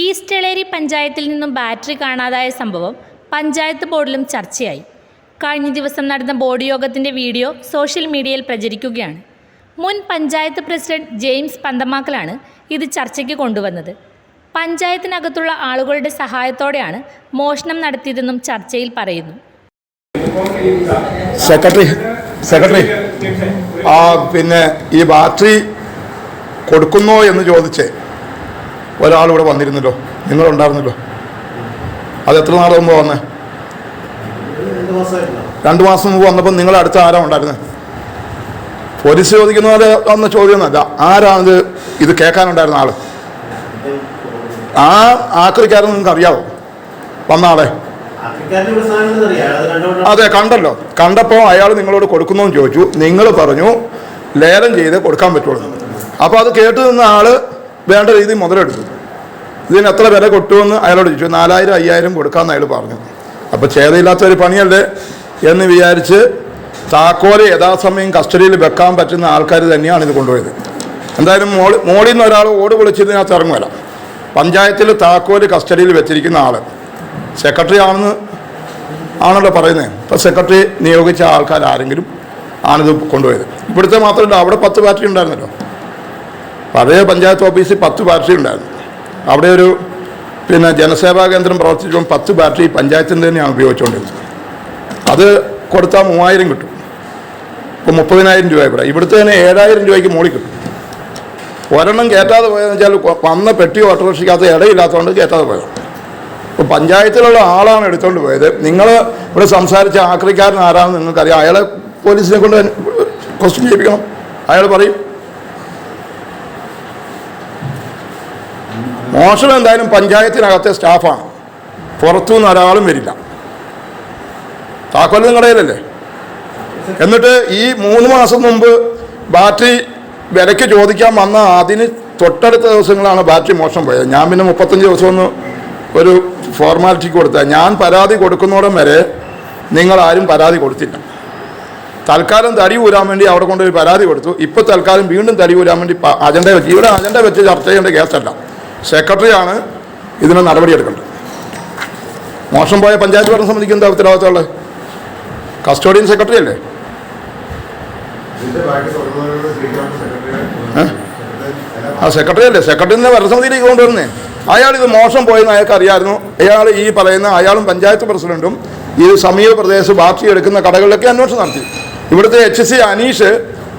East Eleri പഞ്ചായത്തിൽ നിന്നും battery കാണാതായ സംഭവം പഞ്ചായത്ത് ബോർഡിലും ചർച്ചയായി. കഴിഞ്ഞ ദിവസം നടന്ന ബോർഡ് യോഗത്തിന്റെ വീഡിയോ സോഷ്യൽ മീഡിയയിൽ പ്രചരിക്കുകയാണ്. മുൻ പഞ്ചായത്ത് പ്രസിഡന്റ് ജെയിംസ് പന്തമാക്കലാണ് ഇത് ചർച്ചയ്ക്ക് കൊണ്ടുവന്നത്. പഞ്ചായത്തിനകത്തുള്ള ആളുകളുടെ സഹായത്തോടെയാണ് മോഷണം നടത്തിയതെന്നും ചർച്ചയിൽ പറയുന്നു. സെക്രട്ടറി സെക്രട്ടറി ആ പിന്നെ ഈ ബാറ്ററി കൊടുക്കുന്നോ എന്ന് ചോദിച്ച് ഒരാൾ ഇവിടെ വന്നിരുന്നല്ലോ. നിങ്ങളുണ്ടായിരുന്നല്ലോ. അത് എത്ര നാൾ മുമ്പ് വന്നേ? രണ്ട് മാസം മുമ്പ് വന്നപ്പോൾ നിങ്ങൾ അടുത്ത ആരാ ഉണ്ടായിരുന്നത് പോലീസ് ചോദിക്കുന്ന പോലെ വന്ന ചോദ്യമൊന്നുമല്ല. ആരാണിത് ഇത്? കേൾക്കാനുണ്ടായിരുന്ന ആൾ? ആ ആക്രിക്കാരൻ നിങ്ങൾക്ക് അറിയാവോ? വന്ന ആളെ? അതെ കണ്ടല്ലോ. കണ്ടപ്പോൾ അയാൾ നിങ്ങളോട് കൊടുക്കുന്നു ചോദിച്ചു. നിങ്ങൾ പറഞ്ഞു ലേലം ചെയ്ത് കൊടുക്കാൻ പറ്റുള്ളൂ. അപ്പോൾ അത് കേട്ട് നിന്ന ആൾ വേണ്ട രീതിയിൽ മുതലെടുത്തു. ഇതിന് എത്ര വില കൊട്ടുമെന്ന് അയാളോട് ചോദിച്ചു. നാലായിരം അയ്യായിരം കൊടുക്കാമെന്ന് അയാൾ പറഞ്ഞു. അപ്പോൾ ചേതയില്ലാത്ത ഒരു പണിയല്ലേ എന്ന് വിചാരിച്ച് താക്കോൽ യഥാസമയം കസ്റ്റഡിയിൽ വെക്കാൻ പറ്റുന്ന ആൾക്കാർ തന്നെയാണ് ഇത് കൊണ്ടുപോയത്. എന്തായാലും മോളി മോളിൽ നിന്ന് ഒരാൾ ഓട് പൊളിച്ചതിനകത്ത് ഇറങ്ങുമല്ല പഞ്ചായത്തിൽ താക്കോൽ കസ്റ്റഡിയിൽ വെച്ചിരിക്കുന്ന ആൾ സെക്രട്ടറി ആണെന്ന് ആണല്ലോ പറയുന്നത്. ഇപ്പം സെക്രട്ടറി നിയോഗിച്ച ആൾക്കാർ ആരെങ്കിലും ആണിത് കൊണ്ടുപോയത്. ഇവിടുത്തെ മാത്രമല്ല അവിടെ പത്ത് ബാറ്ററി ഉണ്ടായിരുന്നല്ലോ. പഴയ പഞ്ചായത്ത് ഓഫീസിൽ പത്ത് പാർട്ടി ഉണ്ടായിരുന്നു. അവിടെ ഒരു പിന്നെ ജനസേവാ കേന്ദ്രം പ്രവർത്തിച്ചപ്പോൾ പത്ത് പാർട്ടി പഞ്ചായത്തിന്റെ തന്നെയാണ് ഉപയോഗിച്ചുകൊണ്ടിരുന്നത്. അത് കൊടുത്താൽ മൂവായിരം കിട്ടും. ഇപ്പോൾ മുപ്പതിനായിരം രൂപ ഇവിടെ ഇവിടുത്തെ തന്നെ ഏഴായിരം രൂപയ്ക്ക് മുകളിൽ കിട്ടും. ഒരെണ്ണം കയറ്റാതെ പോയതെന്ന് വെച്ചാൽ വന്ന പെട്ടി ഓട്ടോറിക്ഷയ്ക്കകത്ത് ഇടയില്ലാത്തതുകൊണ്ട് കയറ്റാതെ പോയത് ഇപ്പോൾ പഞ്ചായത്തിലുള്ള ആളാണ് എടുത്തുകൊണ്ട് പോയത്. നിങ്ങൾ ഇവിടെ സംസാരിച്ച ആക്രിക്കാരൻ ആരാണെന്ന് നിങ്ങൾക്കറിയാം. അയാളെ പോലീസിനെ കൊണ്ട് ക്വസ്റ്റ്യൻ ചെയ്യിപ്പിക്കണം. അയാൾ പറയും മോഷണം എന്തായാലും പഞ്ചായത്തിനകത്തെ സ്റ്റാഫാണ് പുറത്തുനിന്ന് ഒരാളും വരില്ല. താക്കോൽ നിങ്ങളുടെ കയ്യിലല്ലേ? എന്നിട്ട് ഈ മൂന്ന് മാസം മുമ്പ് ബാറ്ററി വിലയ്ക്ക് ചോദിക്കാൻ വന്ന അതിന് തൊട്ടടുത്ത ദിവസങ്ങളാണ് ബാറ്ററി മോഷണം പോയത്. ഞാൻ പിന്നെ മുപ്പത്തഞ്ച് ദിവസം ഒന്ന് ഒരു ഫോർമാലിറ്റിക്ക് കൊടുത്ത ഞാൻ പരാതി കൊടുക്കുന്നോടം വരെ നിങ്ങളാരും പരാതി കൊടുത്തില്ല. തൽക്കാലം തടി ഊരാൻ വേണ്ടി അവിടെ കൊണ്ടൊരു പരാതി കൊടുത്തു. ഇപ്പോൾ തൽക്കാലം വീണ്ടും തടി ഊരാൻ വേണ്ടി അജണ്ട വെച്ച്. ഇവിടെ അജണ്ട വെച്ച് ചർച്ച ചെയ്യേണ്ട കേസല്ല സെക്രട്ടറിയാണ് ഇതിന് നടപടിയെടുക്കേണ്ടത്. മോശം പോയ പഞ്ചായത്ത് ഭരണസമിതിക്ക് എന്താ ഉത്തരവാദിത്തമുള്ളത് കസ്റ്റോഡിയൻ സെക്രട്ടറി അല്ലേ? ആ സെക്രട്ടറി അല്ലേ? സെക്രട്ടറിനെ ഭരണസമിതിയിലേക്ക് കൊണ്ടുവരുന്നേ. അയാൾ ഇത് മോശം പോയെന്ന് അയാൾക്ക് അറിയാമായിരുന്നു. അയാൾ ഈ പറയുന്ന അയാളും പഞ്ചായത്ത് പ്രസിഡന്റും ഈ സമീപ പ്രദേശത്ത് ബാക്കി എടുക്കുന്ന കടകളിലൊക്കെ അന്വേഷണം നടത്തി. ഇവിടുത്തെ എച്ച് സി അനീഷ്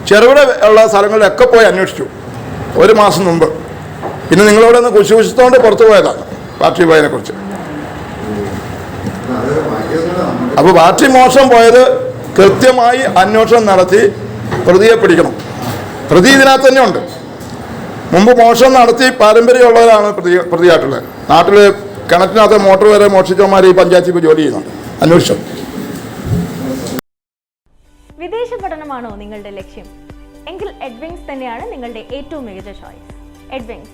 ചെറുകിട ഉള്ള സ്ഥലങ്ങളിലൊക്കെ പോയി അന്വേഷിച്ചു. ഒരു മാസം മുമ്പ്. പിന്നെ നിങ്ങളോട് ഒന്ന് കുശുകുശത്തോണ്ട് പുറത്തു പോയതാണ് പാർട്ടി പോയതിനെ കുറിച്ച്. അപ്പോൾ പാർട്ടി മോശം പോയത് കൃത്യമായി അന്വേഷണം നടത്തി പ്രതിയെ പിടിക്കണം. പ്രതി ഇതിനകത്ത് തന്നെ ഉണ്ട്. മുമ്പ് മോഷണം നടത്തി പാരമ്പര്യമുള്ളവരാണ് പ്രതി പ്രതിയായിട്ടുള്ളത്. നാട്ടിൽ കിണറ്റിനകത്ത് മോട്ടോർ വരെ മോഷിച്ചവന്മാർ ഈ പഞ്ചായത്തിൽ ജോലി ചെയ്യുന്നുണ്ട്. അന്വേഷിച്ചു വിദേശ പഠനമാണോ നിങ്ങളുടെ ലക്ഷ്യം? എങ്കിൽ എഡ്വിങ്സ് തന്നെയാണ് നിങ്ങളുടെ ഏറ്റവും മികച്ച choice Edwings